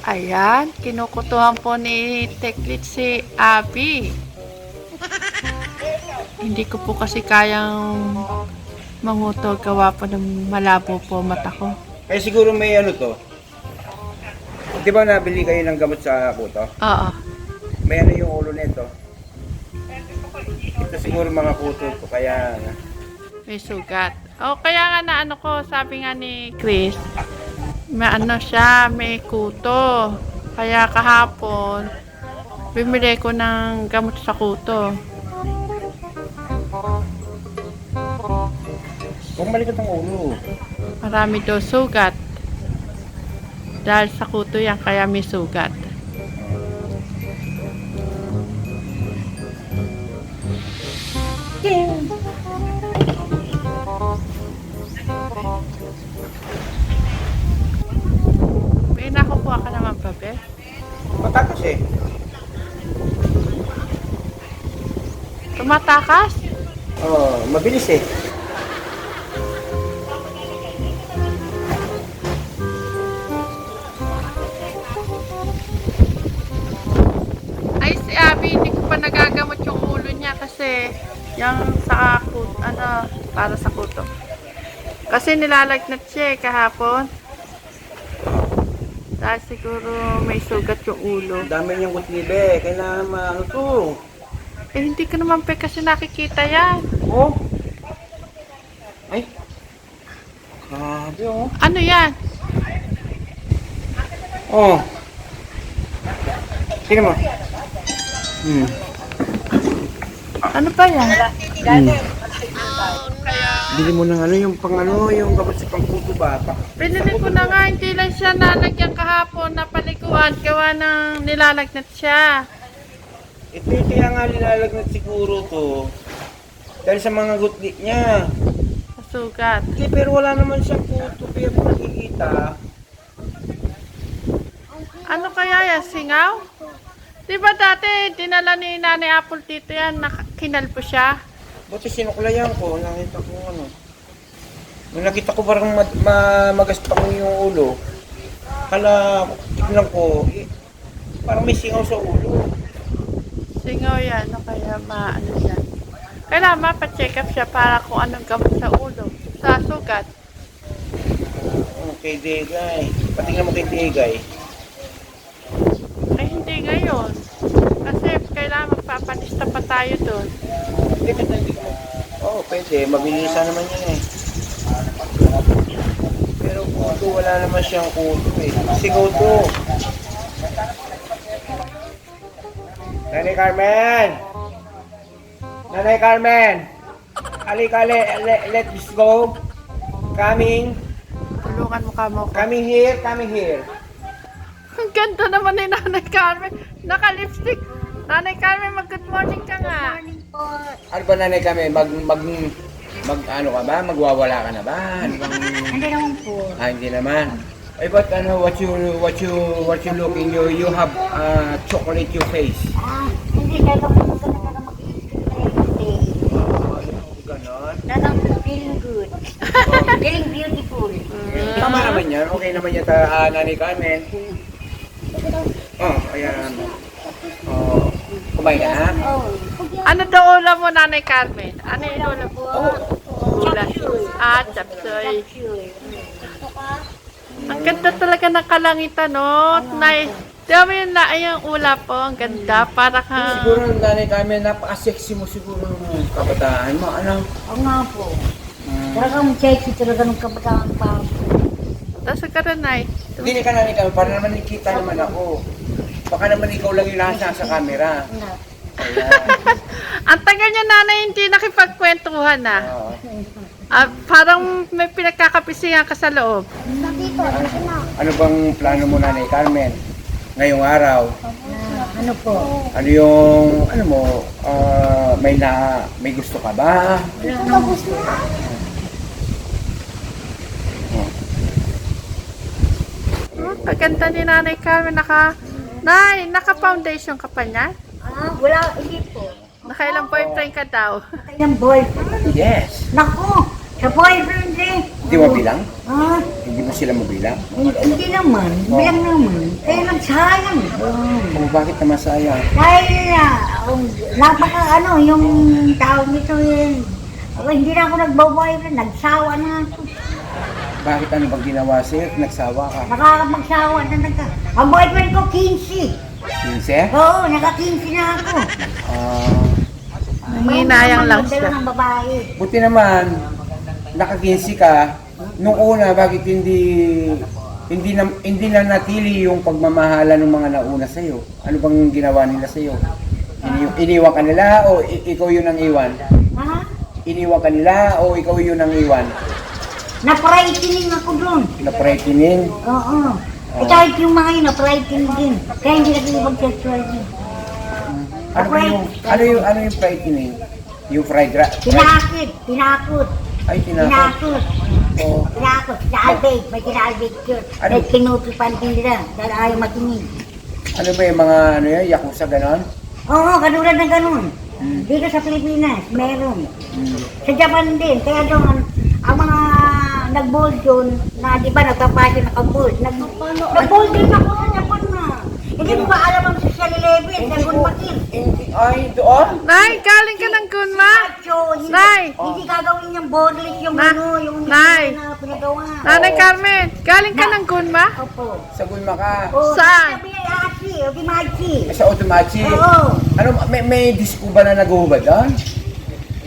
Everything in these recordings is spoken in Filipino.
Ayan, kinukutuhan po ni Teklit si Abby. Hindi ko po kasi kayang manguto gawa po ng malabo po mata ko. Kaya siguro may ano to. Di ba nabili kayo ng gamot sa kuto? Oo. May ano yung ulo nito. Ito siguro mga kuto ko kaya May sugat. O kaya nga na ano ko, sabi nga ni Chris, may ano siya, may kuto. Kaya kahapon, bumili ko ng gamot sa kuto. Huwag malikot ang ulo. Marami daw sugat. Dahil sa kuto yan, kaya may sugat. May nakukuha ka naman pa, Be? Matakas eh. Tumatakas? Oo, mabilis eh. Ay, si Abby, hindi ko pa nagagamot yung ulo niya kasi yung sa kuto, ano, para sa kuto. Kasi nilalagnat siya eh, kahapon. Dahil siguro may sugat yung ulo. Dami niyang kutlibe. Kailangan maano to. Eh, hindi ko naman pe kasi nakikita yan. Oh. Ay. Grabe oh. Ano yan? Oh. Tingnan mo. Hmm. Ano pa yan? hmm. Bili mo ng ano, yung pang ano, yung gamot sa pangkuto ba? Pa- Pinili ko na nga, hindi lang siya nalagyan kahapon na paliguan. Gawa ng nilalagnat siya. Ito yung kaya nga nilalagnat siguro to. Dahil sa mga gutli niya. Sugat. Hindi, pero wala naman siyang kuto. Kung nakikita. Ano kaya yan? Singaw? Di ba dati, dinala ni Nanay Apple dito yan, nak- kinalpo siya? Buti sinuklayan ko. Nakita ko ano. Nung nakita ko parang ma- ma- magaspang yung ulo. Kala, tignan ko, eh, parang may singaw sa ulo. Singaw yan, ano kaya maano yan? Kailangan mapacheck up siya para kung anong gamot sa ulo, sa sugat. Oh, kay Degay. Patingnan mo kay Degay. Ay, hindi ngayon. Kasi kailangan magpapanista pa tayo doon. Oo, oh, pwede. Mabilisan naman yun eh. Pero kuto, wala naman siyang kuto eh. Sigaw to. Nanay Carmen! Nanay Carmen! Halika, le, le, let's go. Coming. Tulungan mo ka mo. Coming here, coming here. Ang ganda naman ni Nanay Carmen. Naka-lipstick. Nanay Carmen, mag-good morning ka nga. Ano ba nanay kami? Mag, mag, mag, ano ka ba? Magwawala ka na ba? Ano bang... Hindi naman po. Ah, hindi naman. Eh, but ano, what you, what you, what you looking, you, you have uh, chocolate your face. Ah, hindi kaya po maganda na makikita Ganon. Nanang feeling good. feeling beautiful. Tama naman yan. Okay naman yan, ta, ah, Nanay Carmen. Oh, ayan. Oh, kumain ka na? Oh, Ano daw ulam mo, Nanay Carmen? Ano yung ulam mo? Oh, Ulam. Ah, chapsoy. Ang ganda talaga ng kalangitan, no? Nice. Di ba yun na yung ula po? Ang ganda. Para ka... siguro, Nanay Carmen, napaka-sexy mo siguro ng kabataan mo. Ano? Oo nga po. Hmm. Talagang sexy talaga ng kabataan pa. Tapos ka rin, Nay. Hindi ka Nanay Carmen, para naman nakita naman ako. Baka naman ikaw lang yung nasa sa camera. Ano? Ayan. Ang tagal niya, Nanay, hindi nakipagkwentuhan, na. Oo. Ah, parang may pinagkakapisingan ka sa loob. Dito, dito na. Ano bang plano mo, Nanay Carmen? Ngayong araw, Na, ano po? ano yung, ano mo, ah, may na, may gusto ka ba? Tapos na. Oh, ang ganda ni Nanay Carmen. Naka... Nay, naka-foundation ka pa niyan? Ah, wala, hindi po. Nakailang boyfriend ka daw? Kayang boyfriend. Yes. Naku, sa boyfriend eh. Hindi mo bilang? Ah, Hindi mo sila mabilang? hindi, hindi naman. Bilang naman. Eh, nagsayang. Oh. O bakit naman sayang? Dahil na, um, napaka ano, yung tawag nito yun. Ako, hindi na ako nagbabayo na, nagsawa na ako. Bakit ano bang ginawa sa'yo? Nagsawa ka? Nakakapagsawa na nagka. Ang boyfriend ko, 15. Kinse? Oo, naka-15 na ako. Ah, Nanginayang lang siya. ng babae. buti naman, nakakinsi ka. Nung una, bakit hindi hindi na hindi na natili yung pagmamahala ng mga nauna sa iyo? Ano bang ginawa nila sa iyo? Ini iniwan ka nila o i- ikaw yun ang iwan? Ha? Iniwan ka nila o ikaw yun ang iwan? Na-frightening ako doon. Na-pretinin? Oo. Eh, kahit yung mga yun, na-frightening din. Kaya hindi nakikipag-sexual din. Ano ba yung ano yung ano yung frightening? Yung fried rice? Tinakit, tinakot, Ay, tinakot. tinakot. Oo. Tinakot, kinaalbig, may kinaalbig yun. Ano? May kinutupan din nila dahil ayaw matingin. Ano ba yung mga ano yan? Yakuza ganon? Oo, katulad na ganun. Hmm. Dito sa Pilipinas, meron. Hmm. Sa Japan din, kaya doon, ang mga nag-bold yun, na di ba nagpapasyo naka-bold. Nag, nag-bold din ako sa Japan na. Hindi mo ba alam ang social level, ko, Gunmakin? hindi, ay, doon? Nay, galing ka ng hindi, Nay! hindi gagawin yung borderless yung Na- ano, yung Nay! na pinagawa. Nanay Carmen, galing ka ng Gunma? Opo. Sa Gulma ka? Saan? Sabi ay Aki, o. Sa Otomachi? Oo. Ano, may, may disco ba na nag-uhubad doon?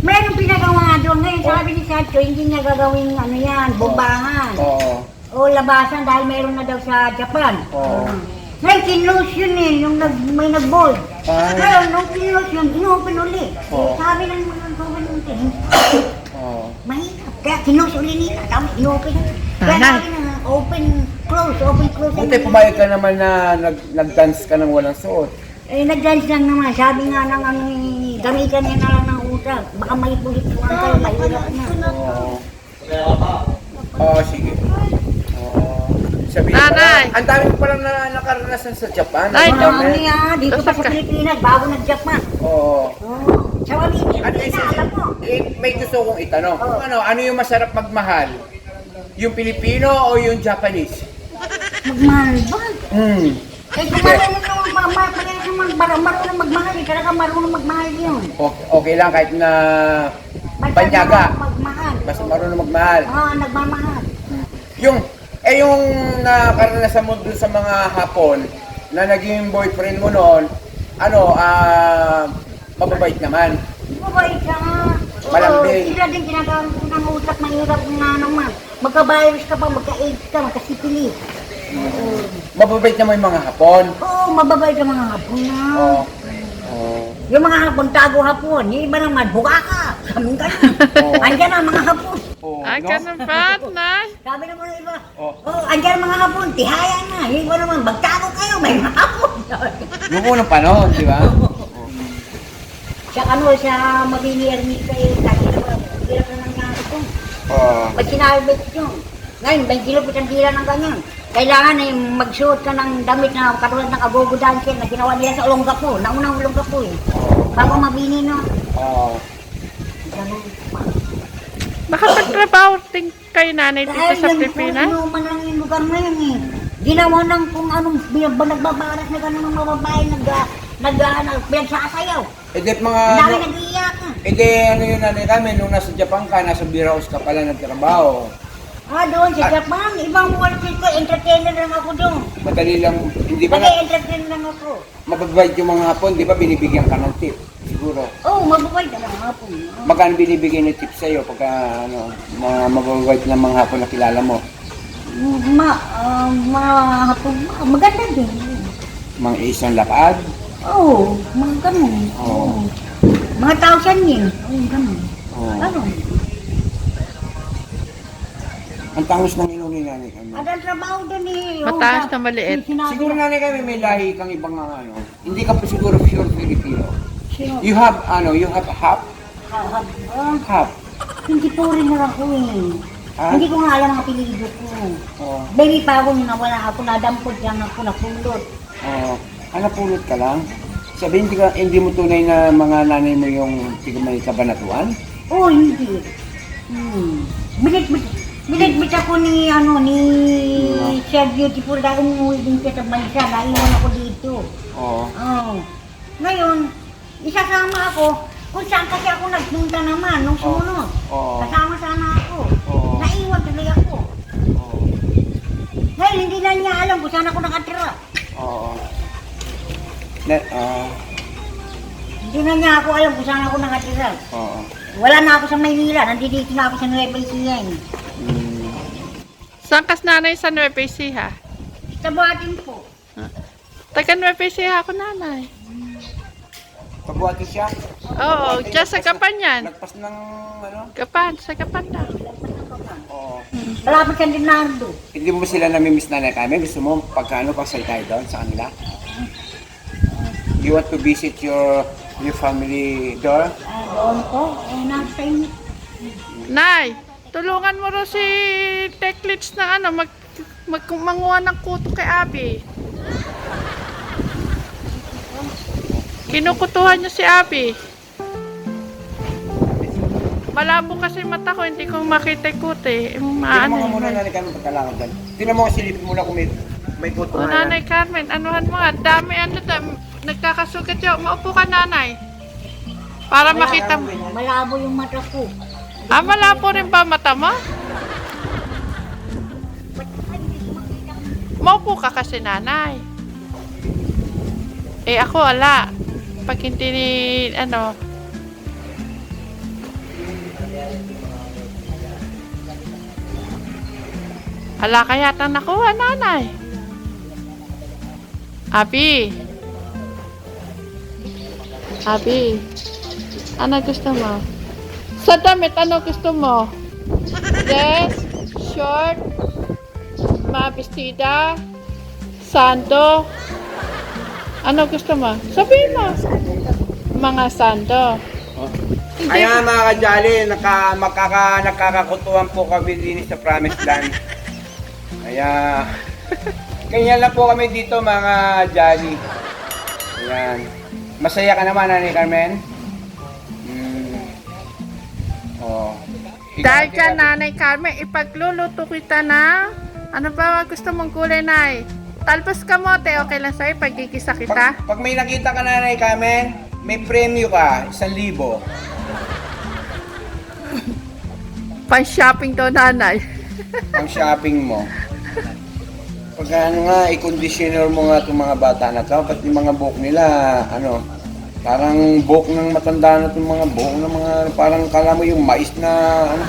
Meron pinagawa doon. Ngayon sabi ni Sancho, hindi niya gagawin ano yan, bombahan. Oo. O labasan dahil meron na daw sa Japan. Oo. Ngayon, kinlose yun eh, yung nag, may nag-bold. Ah. Ngayon, nung kinlose yun, inopen uli. Oo. Sabi ng mga uli, Oo. mahirap. Kaya kinlose uli nila, tapos inopen. Kaya Nanay. sabi na, open, close, open, close. Buti pumayag ka naman na nag, nag-dance ka ng walang suot. Eh, nag-dance lang naman. Sabi nga ng ano, eh, gamitan niya na lang utak. Baka may pulit-pulit kayo, mahirap na. Oo. Oo, sige. Oo. Sabi Nanay! Ang dami ko palang na, nakaranasan sa Japan. Ay, dami. ano yan, dito pa sa Pilipinas, bago nag-Japan. Oo. Oh. Sa Wamini, Ano hindi yung na, alam mo. eh, may gusto kong itanong. Oo. Kung ano, ano yung masarap magmahal? Yung Pilipino o yung Japanese? Magmahal ba? Hmm. Eh, kung naman, ma- ma- marunong mag- mar- marunong magmahal, eh, talaga marunong magmahal yun. Okay, okay lang kahit na Basta banyaga. Magmahal. Basta marunong magmahal. Ah, nagmamahal. Yung, eh yung nakaranasan mo dun sa mga hapon na naging boyfriend mo noon, ano, ah, mababait naman. Mabait ka nga. Malambing. Oo, Sila din ginagamit ko ng utak, mahirap nga naman. Magka-virus ka pa, magka-AIDS ka, magka-syphilis. Oo. Mababait naman yung mga hapon. Oo, mababait ang mga hapon na. Oo. Oo. Yung mga hapon, tago hapon. Yung iba naman, buka ka. Sabi ka Oo. Andyan ang mga hapon. Oo, Ay, no? ganun ba, Nay? Sabi naman ng iba, Oo. oh, andyan ang mga hapon, tihaya na. Yung iba naman, magtago kayo, may mga hapon. Yung unang panahon, di ba? sa ano, sa Mabini Ermita, eh, kasi naman, hirap na nangyari ko. Oo. Pag sinalbit yun. Ngayon, may gilupit ang tira ng ganyan. Kailangan eh, magsuot ka ng damit na katulad ng agogo dancer na ginawa nila sa Olongapo. Naunang Olongapo eh. Bago mabini no. Oo. Ganun. Nakapagtrabaho din kayo, Nanay, dito Dahil sa Pilipinas? ano man lang yung lugar na yun eh. Ginawa ng kung anong nagbabaras na gano'n ng mga babae nag, nag, ano, pinagsasayaw. Eh, di mga... Ang dami ano, nag-iiyakan. eh, di, ano yun nanay kami, nung nasa Japan ka, nasa Biraos ka pala nagtrabaho. Ah, doon sa Ah. Japan, ibang quality ko, entertainer lang ako doon. Madali lang, hindi ba na, Nag-entertain lang ako. mababait yung mga hapon, di ba binibigyan ka ng tip? Siguro. Oo, oh, mababay na mga hapon. Magkano binibigay ng tip sa'yo pagka, ano, mga mababait na mga hapon na kilala mo? Ma, ah, mga hapon, ah, maganda din. Mga isang lakad? Oo, oh, mga ganun. Oo. Oo. Mga thousand yen. Oo, ganun. Oo. Ano? Ang tangos ng ilong ni nanay kami. At ang trabaho doon eh. Mataas na maliit. Siguro nanay kami may lahi kang ibang ano. Hindi ka pa siguro pure Filipino. Sino? You have, ano, you have half? Ah, ah, Half. hindi po rin na ako eh. Ah? Hindi ko nga alam ang apelido ko. Oo. Baby pa ako nung nawala ako, nadampot lang ako, napulot. Oo. ano pulot ka lang? Sabihin, hindi, ka, hindi mo tunay na mga nanay mo yung hindi may kabanatuan? Oo, hindi. Hmm. Minit, Binitbit ako ni, ano, ni Sir Beautiful dahil umuwi din siya sa bansa. Naiwan ako dito. Oo. Oo. Ngayon, isasama ako kung saan kasi ako nagpunta naman nung sumunod. Oo. Kasama sana ako. Oo. Naiwan tuloy ako. Oo. Ngayon, hindi na niya alam kung saan ako nakatira. Oo. Na, ah, Hindi na niya ako alam kung saan ako nakatira. oo. Wala na ako sa Maynila. Nandito na ako sa Nueva Ecija. eh. Mm. Saan kas nanay sa Nueva Ecija? Sa Batin po. Taga Nueva Ecija ako nanay. Pabuhati siya. Oo, dyan sa Gapan yan. Nagpas ng ano? Gapan, sa Gapan na. Oo. Malapit sa Leonardo. Hindi mo ba sila namimiss na na kami? Gusto mo pagkano pasal tayo doon sa kanila? You want to visit your your family door? Ah, doon ko. Eh, nasa. Nay, tulungan mo rin si Teklits na ano, mag, mag manguha ng kuto kay Abi. Kinukutuhan niya si Abi. Malabo kasi mata ko, hindi ko makita yung kuto eh. Tingnan Maano mo nga muna eh. na kami pagkalakad doon. Tingnan mo silipin muna kung may, may puto O nga nanay. Carmen, anuhan mo nga, dami ano dam, nagkakasugat yun. Maupo ka nanay. Para makita mo. Malabo yung mata ko. Ah, malabo rin ba mata mo? Maupo ka kasi nanay. Eh ako ala. Pag hindi ni, ano, Ala kaya yata nakuha nanay. Abi. Abi. Ano gusto mo? Sa damit, ano gusto mo? Dress, short, mabistida, sando. Ano gusto mo? Sabihin mo. Mga sando. Ayan mga kajali, naka, makaka, nakakakutuhan po kami din sa Promised Land. Kaya, ganyan lang po kami dito mga jolly. Ayan. Masaya ka naman, Ani Carmen? Oh. Ikaw, Dahil Ate dyan, Nanay Carmen, ipagluluto kita na, ano ba gusto mong kulay, Nay? Talbos kamote, okay lang sa'yo, pagkikisa kita? Pag, pag may nakita ka Nanay Carmen, may premyo ka, isang libo. Pan-shopping daw, Nanay. ang shopping mo. Pag ano nga, i-conditioner mo nga itong mga bata na to, pati mga buhok nila, ano, parang buhok ng matanda na itong mga buhok ng mga, parang kala mo yung mais na, ano.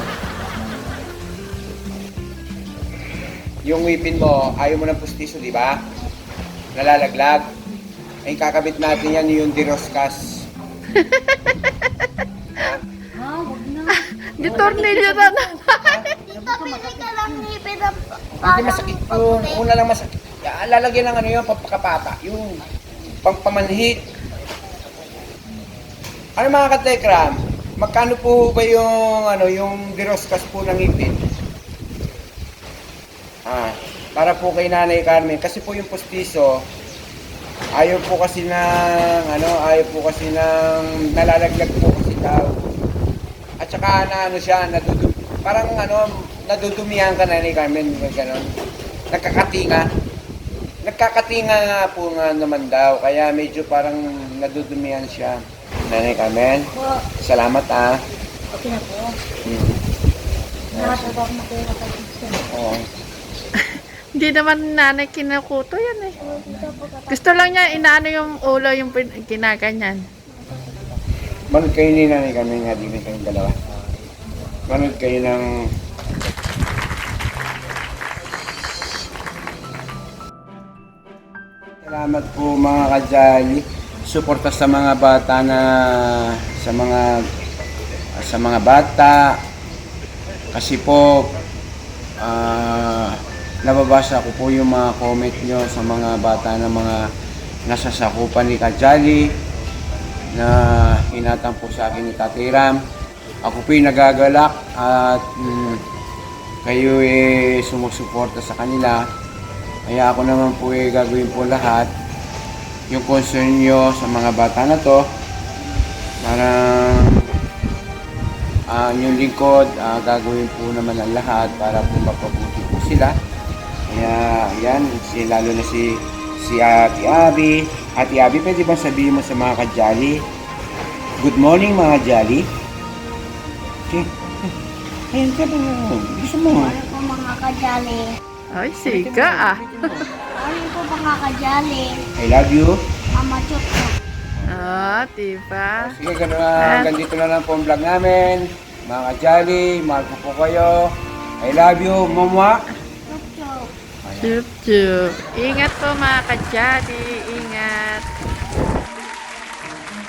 Yung ngipin mo, ayaw mo ng pustiso, di ba? Nalalaglag. Ay, kakabit natin yan yung diroskas. Ha, huwag na. Di tornilyo na na. Pabili ka lang ni Pedam. Hindi masakit yun. Una lang masakit. Ah, Lalagyan ng ano yun, pampakapata. Yung pampamanhit. Ano mga katekram? Magkano po ba yung ano yung diroskas po ng ipin? Ah, para po kay Nanay Carmen kasi po yung postiso ayaw po kasi ng ano, ayaw po kasi ng nalalaglag po kasi daw. At saka na ano siya, nadudum parang ano, nadudumihan ka na ni Carmen, gano'n. Nagkakatinga. Nagkakatinga nga po nga naman daw, kaya medyo parang nadudumihan siya. Nanay Carmen, Po, salamat ah. okay na po. Hmm. Nakasabak ako na pera sa kitchen. Oo. Hindi naman nanay kinukuto yan eh. Gusto lang niya inaano yung ulo yung pin- ginaganyan. Manood kayo ni Nanay Carmen nga din kayong dalawa. Manood kayo ng Salamat po mga kajali. Suporta sa mga bata na sa mga sa mga bata kasi po ah nababasa ko po yung mga comment nyo sa mga bata na mga nasasakupan ni Kajali na hinatang po sa akin ni Tatay Ram. Ako po'y nagagalak at mm, kayo eh sumusuporta sa kanila. Kaya ako naman po eh gagawin po lahat yung concern nyo sa mga bata na to para ang inyong lingkod, ah, gagawin po naman ang lahat para po mapabuti po sila. Kaya, yan, si, lalo na si, si Ate Abby. Ate Abby, pwede ba sabihin mo sa mga kajali? Good morning mga jali. Okay. Ayun ka ba? Gusto mo? Ano po mga kajali? Ay, siga ah. Ano po mga kajali? I love you. Mama Chut po. Ah, diba? Sige, ganun na. Hanggang dito na lang po ang vlog namin. Mga kajali, mahal ko po kayo. I love you, mama. Chup, chup. Ingat po mga kadyadi.